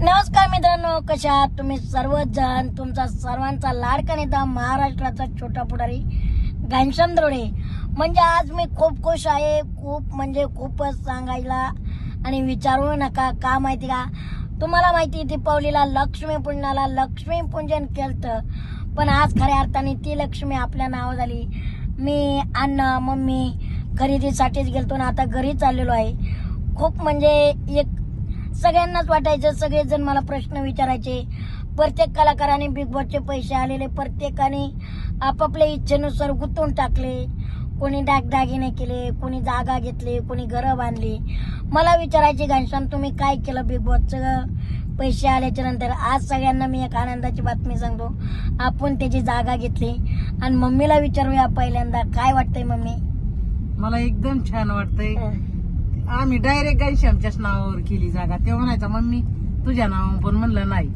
नमस्कार मित्रांनो कशा आहात तुम्ही सर्वजण? तुमचा सर्वांचा लाडका नेता महाराष्ट्राचा छोटा पुढारी घनश्याम द्रोडे. म्हणजे आज मी खूप खुश आहे खूप म्हणजे खूपच सांगायला आणि विचारू नका. का माहिती का? तुम्हाला माहिती दीपावलीला लक्ष्मी पुण्याला लक्ष्मी पूजन केलं पण आज खऱ्या अर्थाने ती लक्ष्मी आपल्या नाव झाली. मी अण्णा मम्मी खरेदीसाठीच गेलतो ना आता घरी चाललेलो आहे. खूप म्हणजे एक सगळ्यांनाच वाटायचं सगळेजण मला प्रश्न विचारायचे. प्रत्येक कलाकाराने बिग बॉसचे पैसे आलेले प्रत्येकाने आपापल्या इच्छेनुसार गुंतवून टाकले. कोणी दागदागिने केले कोणी जागा घेतली कोणी घरं बांधली. मला विचारायचे घनश्याम तुम्ही काय केलं बिग बॉसचं पैसे आल्याच्यानंतर आज सगळ्यांना मी एक आनंदाची बातमी सांगतो. आपण त्याची जागा घेतली. आणि मम्मीला विचारूया पहिल्यांदा काय वाटतंय मम्मी? मला एकदम छान वाटतंय. आम्ही डायरेक्ट घनश्यामच्याच नावावर केली जागा. ते म्हणायचा मम्मी तुझ्या नावावर पण म्हणलं नाही.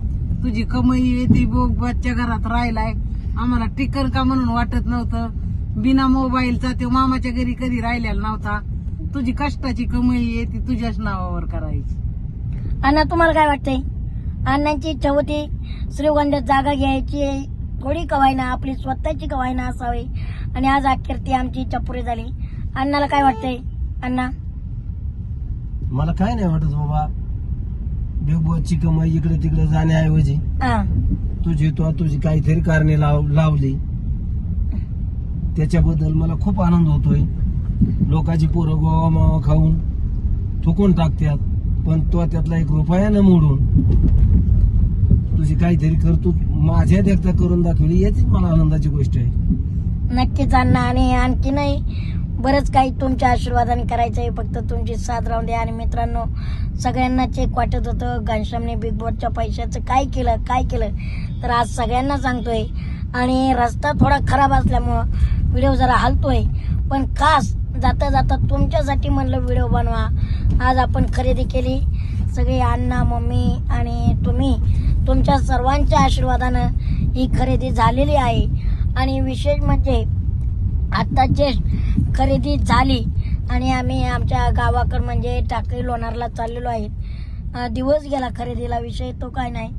तुझी कमाई येते बोग बघ बच्च्या घरात राहिलाय. आम्हाला टिकन का म्हणून वाटत नव्हतं. बिना मोबाईलचा ते मामाच्या घरी कधी राहिलेला नव्हता. तुझी कष्टाची कमाई येते तुझ्याच नावावर करायची. अण्णा तुम्हाला काय वाटतंय? अण्णांची इच्छा होती श्रीगोंद्यात जागा घ्यायची थोडी कवायना आपली स्वतःची कवायना असावी? आणि आज अखेर ती आमची इच्छा पुरी झाली. अण्णाला काय वाटतंय? अण्णा? मला काय नाही वाटत बाबा. बिग बॉसची कमाई इकडे तिकडे जाण्याऐवजी हा. तुझी तो तुझी काहीतरी कारणे लाव लावली. त्याच्याबद्दल मला खूप आनंद होतोय. लोकांची पोरं गोवा मावा खाऊन थुकून टाकतात पण तो त्यातला एक रुपया न मोडून तुझी काहीतरी करतो माझ्यात एकदा करून दाखवली याचीच मला आनंदाची गोष्ट आहे. नक्कीच अण्णा आणि आणखी नाही. बरंच काही तुमच्या आशीर्वादाने करायचं आहे. फक्त तुमची साथ राहून द्या. आणि मित्रांनो सगळ्यांना चेक वाटत होतं. घनश्यामने बिग बॉसच्या पैशाचं काय केलं काय केलं? तर आज सगळ्यांना सांगतोय. आणि रस्ता थोडा खराब असल्यामुळं व्हिडिओ जरा हलतोय. पण खास जाता जाता तुमच्यासाठी म्हणलं व्हिडिओ बनवा. आज आपण खरेदी केली. सगळी अण्णा मम्मी आणि तुम्ही तुमच्या सर्वांच्या आशीर्वादानं ही खरेदी झालेली आहे. आणि विशेष म्हणजे आता जे खरेदी झाली आणि आम्ही आमच्या गावाकडं म्हणजे टाकळी लोणारला चाललेलो आहेत दिवस गेला खरेदीला विषय तो काय नाही.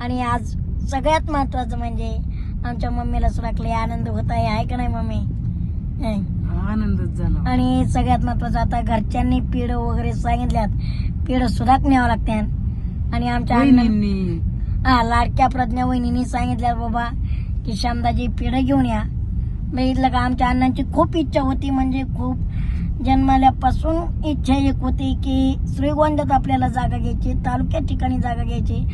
आणि आज सगळ्यात महत्वाचं म्हणजे आमच्या मम्मीला सुराखले आनंद होत आहे आहे का नाही मम्मी. आनंदच झाला आणि सगळ्यात महत्वाचं आता घरच्यांनी पीड वगैरे सांगितल्यात पीड सुधाक न्यावं लागते आणि आमच्या हा लाडक्या प्रज्ञा वहिनीने सांगितलं बाबा की श्यामदाजी पिढं घेऊन या. बघितलं का आमच्या अण्णांची खूप इच्छा होती म्हणजे खूप जन्मल्यापासून इच्छा एक होती की श्रीगोंद्यात आपल्याला जागा घ्यायची तालुक्या ठिकाणी जागा घ्यायची.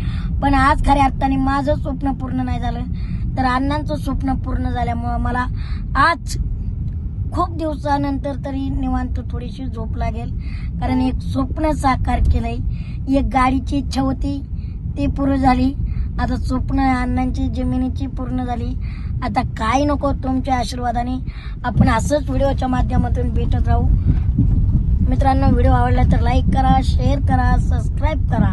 पण आज खऱ्या अर्थाने माझं स्वप्न पूर्ण नाही झालं. तर अण्णांचं स्वप्न पूर्ण झाल्यामुळं मला आज खूप दिवसानंतर तरी निवांत थोडीशी झोप लागेल. कारण एक स्वप्न साकार केलंय. एक गाडीची इच्छा होती ती पूर्ण झाली. आता स्वप्न अण्णांची जमिनीची पूर्ण झाली. आता काय नको तुमच्या आशीर्वादाने? आपण असंच व्हिडिओच्या माध्यमातून भेटत राहू. मित्रांनो व्हिडिओ आवडला तर लाईक करा शेअर करा सबस्क्राईब करा.